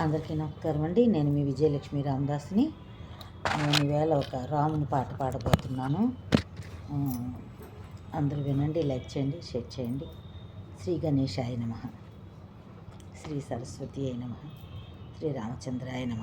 అందరికీ నమస్కారం అండి. నేను మీ విజయలక్ష్మి రామదాస్ని. నేను ఈవేళ ఒక రాముని పాట పాడబోతున్నాను. అందరూ వినండి లైక్ చేయండి షేర్ చేయండి. శ్రీ గణేశాయ నమ. శ్రీ సరస్వతి అయి నమ. శ్రీ రామచంద్రాయ నమ.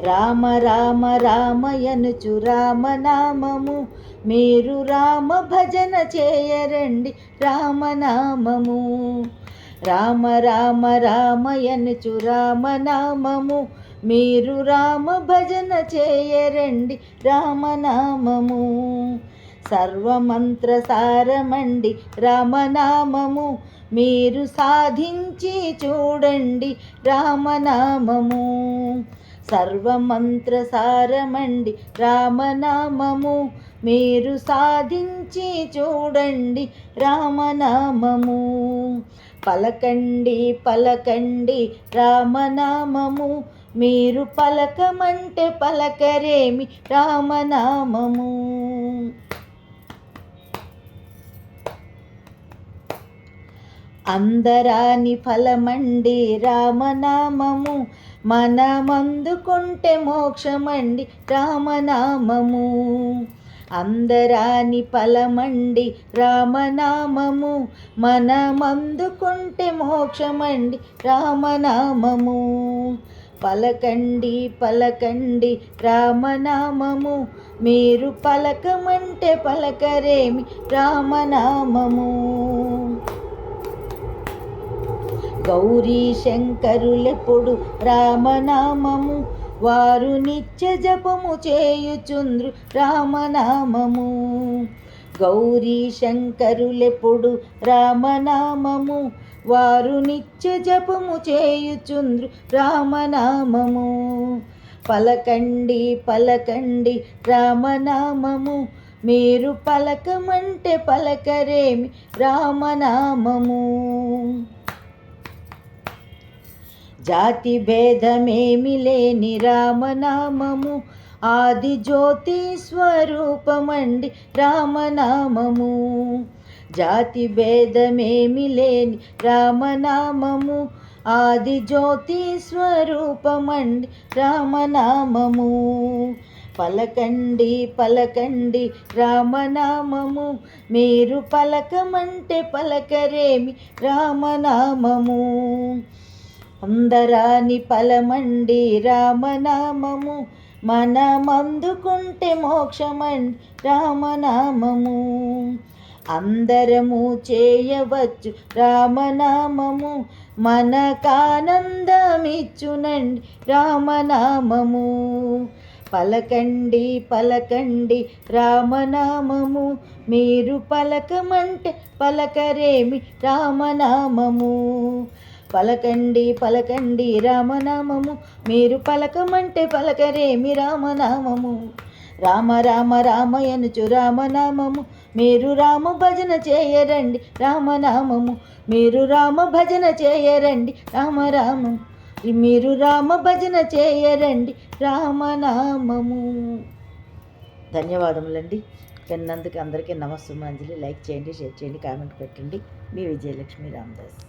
రామ రామ రామయనుచు రామనామము. మీరు రామ భజన చేయరండి రామనామము. రామ రామ రామయనుచు రామనామము. మీరు రామ భజన చేయరండి రామనామము. సర్వమంత్ర సారమండి రామనామము. మీరు సాధించి చూడండి రామనామము. సర్వమంత్రసారమండి రామనామము. మీరు సాధించి చూడండి రామనామము. పలకండి పలకండి రామనామము. మీరు పలకమంటే పలకరేమి రామనామము. అందరాని ఫలమండి రామనామము. మనమందుకుంటే మోక్షమండి రామనామము. అందరాని ఫలమండి రామనామము. మనమందుకుంటే మోక్షమండి రామనామము. పలకండి పలకండి రామనామము. మీరు పలకమంటే పలకరేమి రామనామము. గౌరీ శంకరులెప్పుడు రామనామము వారు నిత్య జపము చేయుచుంద్రు రామనామము. గౌరీ శంకరులెప్పుడు రామనామము వారు నిత్య జపము చేయుచుంద్రు రామనామము. పలకండి పలకండి రామనామము మీరు పలకమంటే పలకరేమి రామనామము. జాతి భేదమేమి లేని రామనామము. ఆది జ్యోతి స్వరూపమండి రామనామము. జాతి భేదమేమి లేని రామనామము. ఆది జ్యోతి స్వరూపమండి రామనామము. పలకండి పలకండి రామనామము. మీరు పలకమంటే పలకరేమి రామనామము. అందరాని ఫలమండి రామనామము. మనమందుకుంటే మోక్షమండి రామనామము. అందరము చేయవచ్చు రామనామము. మనకానందమిచ్చునండి రామనామము. పలకండి పలకండి రామనామము. మీరు పలకమంటే పలకరేమి రామనామము. పలకండి పలకండి రామనామము. మీరు పలకమంటే పలకరేమి రామనామము? రామ రామ రామయనుచు రామనామము. మీరు రామ భజన చేయరండి రామనామము. మీరు రామ భజన చేయరండి రామ రామము మీరు రామ భజన చేయరండి రామనామము. ధన్యవాదములండి. విన్నందుకు అందరికీ నమస్సుమాంజలి. లైక్ చేయండి షేర్ చేయండి కామెంట్ పెట్టండి. మీ విజయలక్ష్మి రామదాస్.